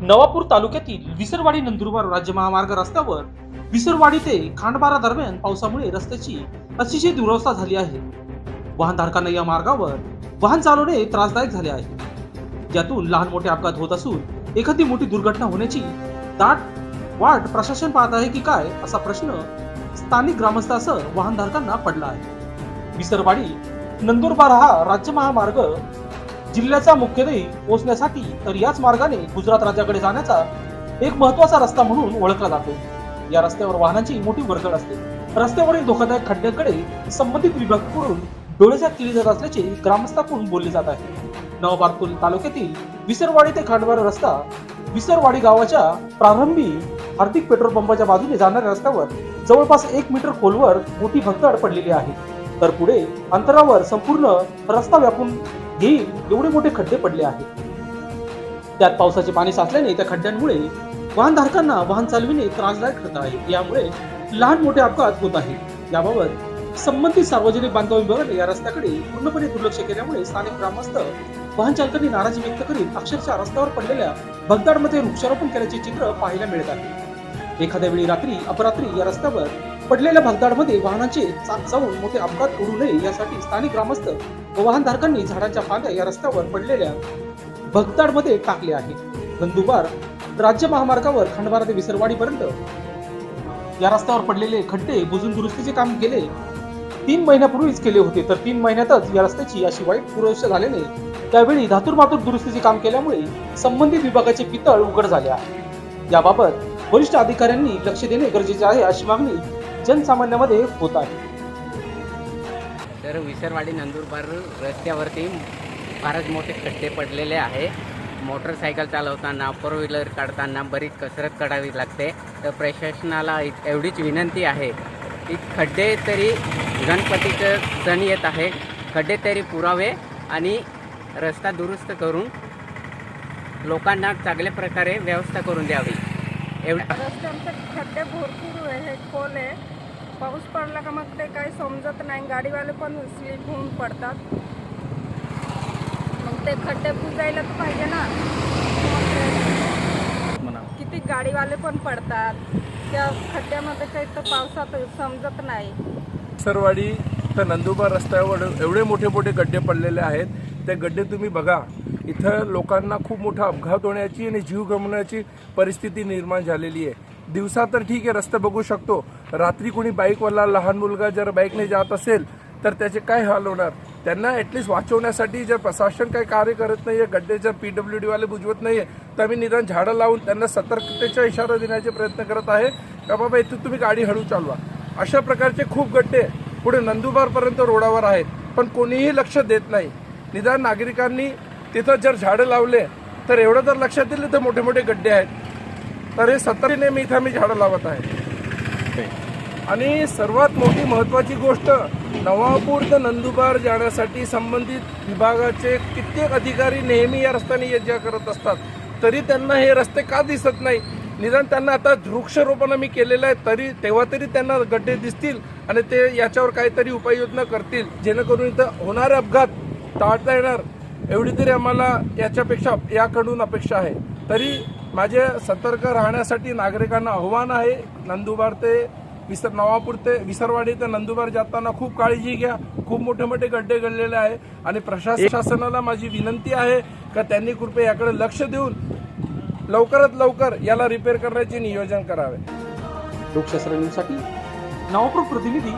नवापूर तालुक्यातील विसरवाडी नंदुरबार राज्य महामार्ग रस्त्यावर विसरवाडी ते खांडबारा दरम्यान पावसामुळे रस्त्याची अतिशय दुरवस्था झाली आहे. वाहनधारकांना या मार्गावर वाहन चालवणे त्रासदायक झाले आहे. यातून लहान मोठे अपघात होत असून एखादी मोठी दुर्घटना होण्याची दाट वाट प्रशासन पाहत आहे की काय असा प्रश्न स्थानिक ग्रामस्थासह वाहनधारकांना पडला आहे. विसरवाडी नंदुरबार हा राज्य महामार्ग जिल्ह्याचा मुख्यतही पोहोचण्यासाठी तर याच मार्गाने गुजरात राज्याकडे जाण्याचा एक महत्त्वाचा रस्ता म्हणून ओळखला जातो. या रस्त्यावर वाहनांची मोठी वर्दळ असते. रस्त्यावरील धोकादायक खड्ड्यांकडे संबंधित विभागाकडून डोळेझाक केली जात असल्याचे ग्रामस्थाकडून बोलले जात आहे. नवबारपूर तालुक्यातील विसरवाडी ते खांडवार रस्ता विसरवाडी गावाच्या प्रारंभी हार्दिक पेट्रोल पंपाच्या बाजूने जाणाऱ्या रस्त्यावर जवळपास एक मीटर खोलवर मोठी भगदड पडलेली आहे. तर पुढे अंतरावर संपूर्ण रस्ता व्यापून घेईल एवढे मोठे खड्डे पडले आहेत. त्यात पावसाचे पाणी साचल्याने त्या खड्ड्यांमुळे वाहनधारकांना वाहन चालविणे त्रासदायक ठरत आहे. यामुळे लहान मोठे अपघात होत आहेत. याबाबत संबंधित सार्वजनिक बांधकाम विभागाने या रस्त्याकडे पूर्णपणे दुर्लक्ष केल्यामुळे स्थानिक ग्रामस्थ वाहन चालकांनी नाराजी व्यक्त करीत अक्षरशः रस्त्यावर पडलेल्या भगदाडमध्ये वृक्षारोपण केल्याचे चित्र पाहायला मिळत आहे. एखाद्या वेळी रात्री अपरात्री या रस्त्यावर पडलेल्या भगदाडमध्ये वाहनाचे चाक जाऊन मोठे अपघात होऊ नये यासाठी स्थानिक ग्रामस्थ व वाहनधारकांनी झाडाच्या फांद्या या रस्त्यावर पडलेल्या भगदाडमध्ये टाकले आहे. नंदुरबार राज्य महामार्गावर खंडवारा ते विसरवाडीपर्यंत या रस्त्यावर पडलेले खड्डे बुजून दुरुस्तीचे काम केले तीन महिन्यापूर्वीच केले होते तर तीन महिन्यातच या रस्त्याची अशी वाईट दुरवस्था झाल्याने त्यावेळी धातूर मातूर दुरुस्तीचे काम केल्यामुळे संबंधित विभागाचे पितळ उघड झाले आहे. याबाबत वरिष्ठ अधिकाऱ्यांनी लक्ष देणे गरजेचे आहे अशी मागणी जनसामान्यामध्ये होत आहे. तर विसरवाडी नंदुरबार रस्त्यावरती फारच मोठे खड्डे पडलेले आहे. मोटरसायकल चालवताना फोर व्हीलर काढताना बरीच कसरत करावी लागते. तर प्रशासनाला एवढीच विनंती आहे की खड्डे तरी गणपतीचं सण येत आहे. खड्डे तरी पुरावे आणि रस्ता दुरुस्त करून लोकांना चांगल्या प्रकारे व्यवस्था करून द्यावी. एवढं रस्त्यांचे खड्डे भरपूर आहे खोल आहे. पाऊस पडला का मग ते काही समजत नाही. गाडीवाले पण स्लिप होऊन पडतात. मग ते खड्डे बुजायला तर पाहिजे ना. किती गाडीवाले पण पडतात. त्या खड्ड्यामध्ये काही तर पावसात समजत नाही. सरवाडी तर नंदुरबार रस्त्यावर एवढे मोठे मोठे गड्डे पडलेले आहेत. ते गड्डे तुम्ही बघा. इथं लोकांना खूप मोठा अपघात होण्याची आणि जीव गमवण्याची परिस्थिती निर्माण झालेली आहे. दिवसा तर ठीक आहे रस्ते बघू शकतो. रात्री कोणी बाईकवाला लहान मुलगा जर बाईकने जात असेल तर त्याचे काय हाल होणार? त्यांना ॲटलिस्ट वाचवण्यासाठी जर प्रशासन काही कार्य करत नाही आहे गड्डे जर पी डब्ल्यू डीवाले बुजवत नाही आहे तर आम्ही निदान झाडं लावून त्यांना सतर्कतेचा इशारा देण्याचे प्रयत्न करत आहे. का बाबा इथून तुम्ही गाडी हळू चालवा. अशा प्रकारचे खूप गड्डे पुढे नंदुरबारपर्यंत रोडावर आहेत पण कोणीही लक्ष देत नाही. निदान नागरिकांनी तिथं जर झाडं लावले तर एवढं तर लक्षात येईल इथं मोठे मोठे गड्डे आहेत. तर हे सत्तरीने मी इथं मी झाडं लावत आहे. आणि सर्वात मोठी महत्त्वाची गोष्ट नवापूर ते नंदुबार जाण्यासाठी संबंधित विभागाचे कित्येक अधिकारी नेहमी या रस्त्याने ये जा करत असतात. तरी त्यांना हे रस्ते का दिसत नाही? निदान त्यांना आता वृक्षारोपण मी केलेलं आहे तरी तेव्हा तरी त्यांना गड्डे दिसतील आणि ते याच्यावर काहीतरी उपाययोजना करतील. जेणेकरून इथं होणारे अपघात टाळता येणार. एवढी तरी आम्हाला याच्यापेक्षा याकडून अपेक्षा आहे. तरी माझे सतर्क राहण्यासाठी नागरिकांना आव्हान आहे. नंदुरबार ते विसर नवापूर ते विसरवाडी ते नंदुरबार जाताना खूप काळजी घ्या. खूप मोठे मोठे गड्डे गळलेले आहे आणि प्रशासनाला माझी विनंती आहे का त्यांनी कृपया याकडे लक्ष देऊन लवकरात लवकर याला रिपेअर करण्याचे नियोजन करावे. लोकशास्त्र न्यूजसाठी नवापूर प्रतिनिधी